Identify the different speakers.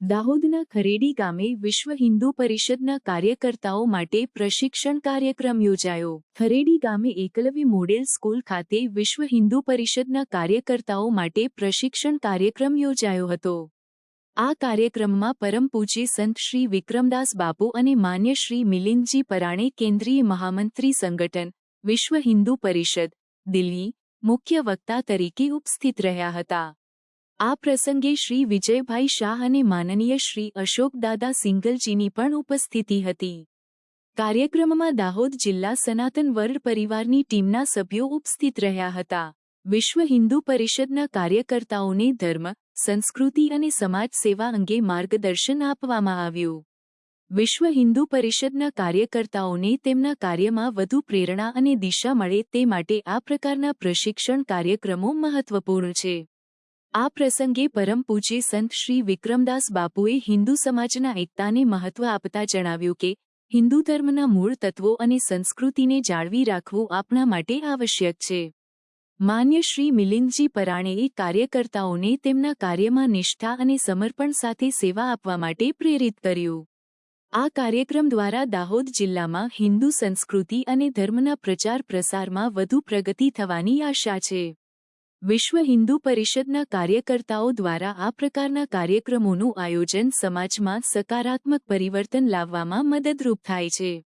Speaker 1: દાહોદના ખરેડી ગામે વિશ્વ હિન્દુ પરિષદના કાર્યકર્તાઓ માટે પ્રશિક્ષણ કાર્યક્રમ યોજાયો. ખરેડી ગામે એકલવ્ય મોડેલ સ્કૂલ ખાતે વિશ્વ હિન્દુ પરિષદના કાર્યકર્તાઓ માટે પ્રશિક્ષણ કાર્યક્રમ યોજાયો હતો. આ કાર્યક્રમમાં પરમ સંત શ્રી વિક્રમદાસ બાપુ અને માન્ય શ્રી મિલિંદજી પરાણે કેન્દ્રીય મહામંત્રી સંગઠન, વિશ્વ હિન્દુ પરિષદ, દિલ્હી, મુખ્ય વક્તા તરીકે ઉપસ્થિત રહ્યા હતા. આ પ્રસંગે શ્રી વિજયભાઈ શાહ અને માનનીય શ્રી અશોકદાદા સિંગલજીની પણ ઉપસ્થિતિ હતી. કાર્યક્રમમાં દાહોદ જિલ્લા સનાતન વર્ડ પરિવારની ટીમના સભ્યો ઉપસ્થિત રહ્યા હતા. વિશ્વ હિન્દુ પરિષદના કાર્યકર્તાઓને ધર્મ, સંસ્કૃતિ અને સમાજ સેવા અંગે માર્ગદર્શન આપવામાં આવ્યું. વિશ્વ હિન્દુ પરિષદના કાર્યકર્તાઓને તેમના કાર્યમાં વધુ પ્રેરણા અને દિશા મળે તે માટે આ પ્રકારના પ્રશિક્ષણ કાર્યક્રમો મહત્વપૂર્ણ છે. આ પ્રસંગે પરમ પૂજ્ય સંત શ્રી વિક્રમદાસ બાપુએ હિન્દુ સમાજના એકતાને મહત્વ આપતા જણાવ્યું કે, હિન્દુ ધર્મના મૂળ તત્વો અને સંસ્કૃતિને જાળવી રાખવું આપણા માટે આવશ્યક છે. માન્ય શ્રી મિલિંદજી પરાણેએ કાર્યકર્તાઓને તેમના કાર્યમાં નિષ્ઠા અને સમર્પણ સાથે સેવા આપવા માટે પ્રેરિત કર્યું. આ કાર્યક્રમ દ્વારા દાહોદ જિલ્લામાં હિન્દુ સંસ્કૃતિ અને ધર્મના પ્રચાર પ્રસારમાં વધુ પ્રગતિ થવાની આશા છે. વિશ્વ હિન્દુ પરિષદના કાર્યકર્તાઓ દ્વારા આ પ્રકારના કાર્યક્રમોનું આયોજન સમાજમાં સકારાત્મક પરિવર્તન લાવવામાં મદદરૂપ થાય છે.